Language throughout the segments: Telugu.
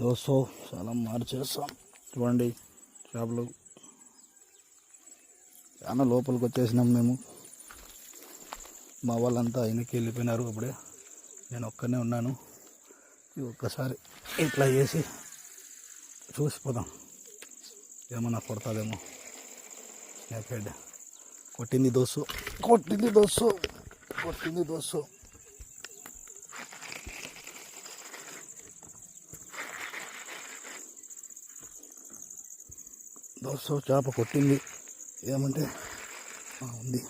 దోశ చాలా మార్చేస్తాం. చూడండి చేపలు. చాలా లోపలికి వచ్చేసినాం మేము. మా వాళ్ళంతా ఆయనకి వెళ్ళిపోయినారు అప్పుడే నేను ఒక్కనే ఉన్నాను. ఒక్కసారి ఇట్లా చేసి చూసిపోదాం. ఏమన్నా కొడతాదేమో స్నేక్ హెడ్. కొట్టింది దోశ కొట్టింది దోశ కొట్టింది దోశ దోసో చేప కొట్టింది ఏమంటే ఉంది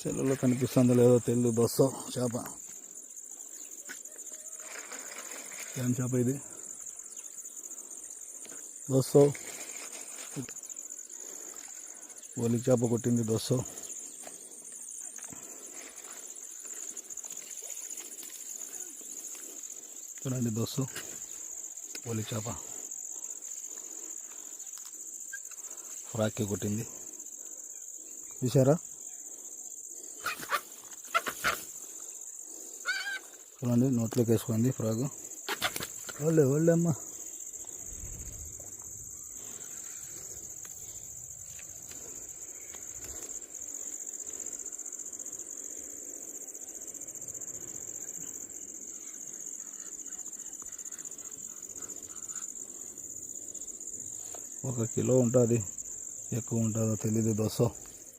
సెల్లులో కనిపిస్తుందో లేదో తెలియదు దోశ చేప. క్యాన్ చేప ఇది దోస్తో ఓలి చేప కొట్టింది దోస్తో చూడండి దోస్తు ఓలి చేప ఫ్రాక్కి కొట్టింది చూసారా చూడండి నోట్లోకి వేసుకోండి ఫ్రాగు ఒళ్ళే ఒళ్ళమ్మ అమ్మా ఒక కిలో ఉంటుంది ఎక్కువ ఉంటుందో తెలీదు దోశ